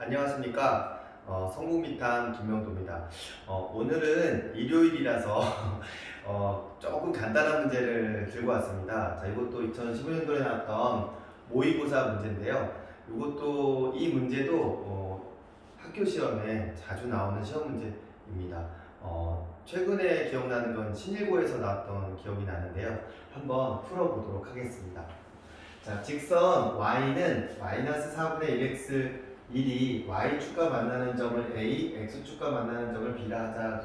안녕하십니까. 어, 성공비탄 김명도입니다. 어, 오늘은 일요일이라서 어, 조금 간단한 문제를 들고 왔습니다. 자, 이것도 2015년도에 나왔던 모의고사 문제인데요. 이것도 이 문제도 어, 학교 시험에 자주 나오는 시험 문제입니다. 어, 최근에 기억나는 건 신일고에서 나왔던 기억이 나는데요. 한번 풀어보도록 하겠습니다. 자, 직선 y는 마이너스 4분의 1x 1이 y축과 만나는 점을 a, x축과 만나는 점을 b라 하자.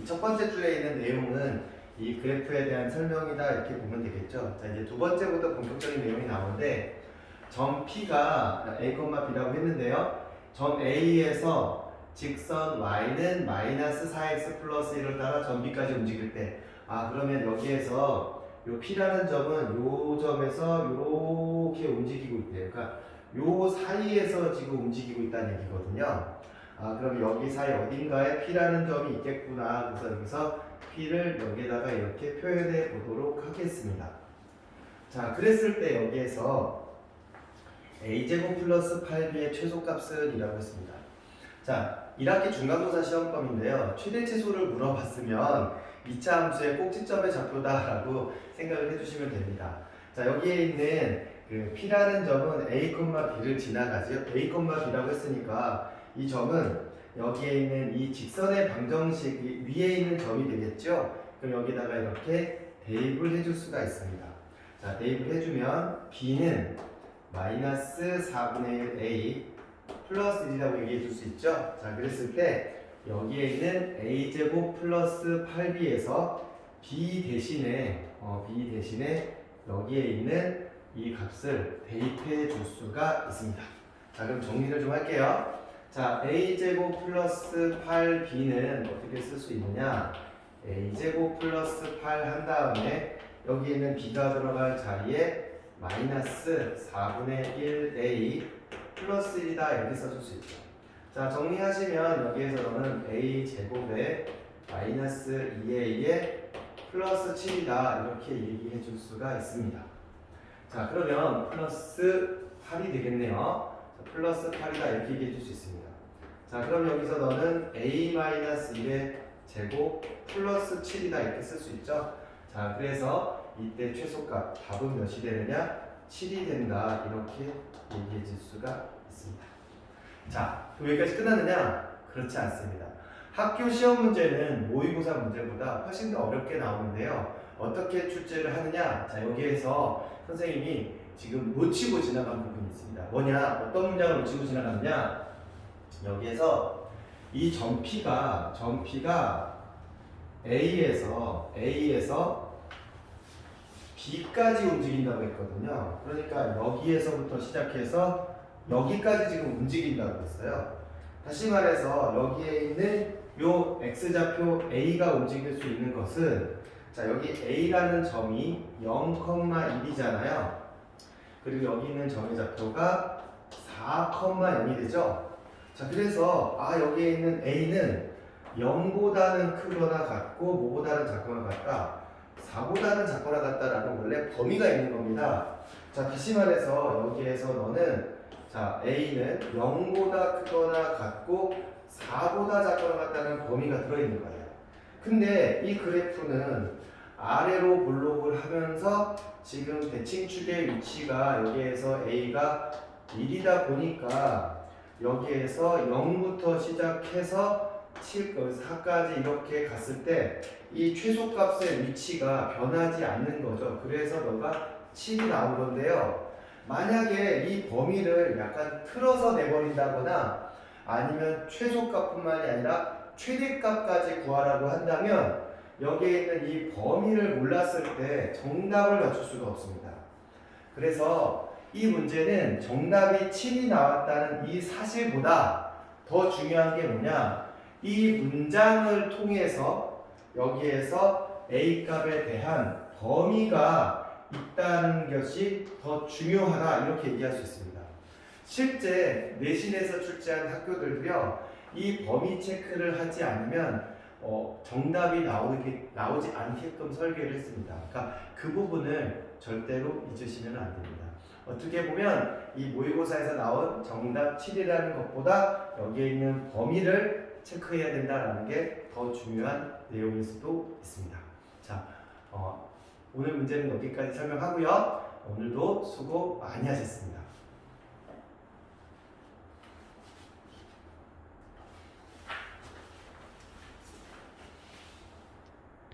이첫 번째 줄에 있는 내용은 이 그래프에 대한 설명이다 이렇게 보면 되겠죠. 자, 이제 두 번째부터 본격적인 내용이 나오는데 점 p가 a, b라고 했는데요. 점 a에서 직선 y는 마이너스 4x 플러스 1을 따라 점 b까지 움직일 때 아 그러면 여기에서 요 P라는 점은 요 점에서 요렇게 움직이고 있대요. 그러니까 요 사이에서 지금 움직이고 있다는 얘기거든요. 아, 그럼 여기 사이 어딘가에 P라는 점이 있겠구나. 그래서 여기서 P를 여기에다가 이렇게 표현해 보도록 하겠습니다. 자, 그랬을 때 여기에서 A제곱 플러스 8B의 최소값은 이라고 했습니다. 자, 1학기 중간고사 시험범인데요. 최대치수를 물어봤으면 2차 함수의 꼭지점의 좌표다라고 생각을 해주시면 됩니다. 자 여기에 있는 그 P라는 점은 A, B를 지나가죠. A, B라고 했으니까 이 점은 여기에 있는 이 직선의 방정식 위에 있는 점이 되겠죠. 그럼 여기다가 이렇게 대입을 해줄 수가 있습니다. 자 대입을 해주면 B는 마이너스 4분의 1 A 플러스 1이라고 얘기해 줄 수 있죠. 자 그랬을 때 여기에 있는 a제곱 플러스 8b에서 b 대신에 어, b 대신에 여기에 있는 이 값을 대입해 줄 수가 있습니다. 자 그럼 정리를 좀 할게요. 자 a제곱 플러스 8b는 어떻게 쓸 수 있느냐? a제곱 플러스 8 한 다음에 여기 있는 b가 들어갈 자리에 마이너스 4분의 1a 플러스 1이다 이렇게 써줄 수 있죠. 자 정리하시면 여기에서는 a 제곱에 마이너스 2a에 플러스 7이다 이렇게 얘기해 줄 수가 있습니다. 자 그러면 플러스 8이 되겠네요. 자, 플러스 8이다 이렇게 얘기해 줄 수 있습니다. 자 그럼 여기서 너는 a 마이너스 1의 제곱 플러스 7이다 이렇게 쓸 수 있죠. 자 그래서 이때 최소값 답은 몇이 되느냐 7이 된다 이렇게 얘기해 줄 수가 있습니다. 자, 여기까지 끝났느냐? 그렇지 않습니다. 학교 시험 문제는 모의고사 문제보다 훨씬 더 어렵게 나오는데요. 어떻게 출제를 하느냐? 자, 여기에서 선생님이 지금 놓치고 지나간 부분이 있습니다. 뭐냐? 어떤 문장을 놓치고 지나갔느냐? 여기에서 이 점피가 점피가 A에서 A에서 B까지 움직인다고 했거든요. 그러니까 여기에서부터 시작해서 여기까지 지금 움직인다고 했어요. 다시 말해서 여기에 있는 요 x좌표 a가 움직일 수 있는 것은 자 여기 a라는 점이 0,1이잖아요. 그리고 여기 있는 점의 좌표가 4,0이 되죠. 자 그래서 아 여기에 있는 a는 0보다는 크거나 같고 뭐보다는 작거나 같다. 4보다는 작거나 같다라는 원래 범위가 있는 겁니다. 자 다시 말해서 여기에서 너는 자, A는 0보다 크거나 같고 4보다 작거나 같다는 범위가 들어있는 거예요. 근데 이 그래프는 아래로 볼록을 하면서 지금 대칭축의 위치가 여기에서 A가 1이다 보니까 여기에서 0부터 시작해서 7, 4까지 이렇게 갔을 때 이 최소값의 위치가 변하지 않는 거죠. 그래서 너가 7이 나온 건데요. 만약에 이 범위를 약간 틀어서 내버린다거나 아니면 최소값뿐만이 아니라 최대값까지 구하라고 한다면 여기에 있는 이 범위를 몰랐을 때 정답을 맞출 수가 없습니다. 그래서 이 문제는 정답이 7이 나왔다는 이 사실보다 더 중요한 게 뭐냐? 이 문장을 통해서 여기에서 A 값에 대한 범위가 있다는 것이 더 중요하다 이렇게 얘기할 수 있습니다. 실제 내신에서 출제한 학교들도요 이 범위 체크를 하지 않으면 어, 정답이 나오게, 나오지 않게끔 설계를 했습니다. 그러니까 그 부분을 절대로 잊으시면 안 됩니다. 어떻게 보면 이 모의고사에서 나온 정답 7이라는 것보다 여기에 있는 범위를 체크해야 된다라는 게 더 중요한 내용일 수도 있습니다. 자, 어, 오늘 문제는 여기까지 설명하고요. 오늘도 수고 많이 하셨습니다.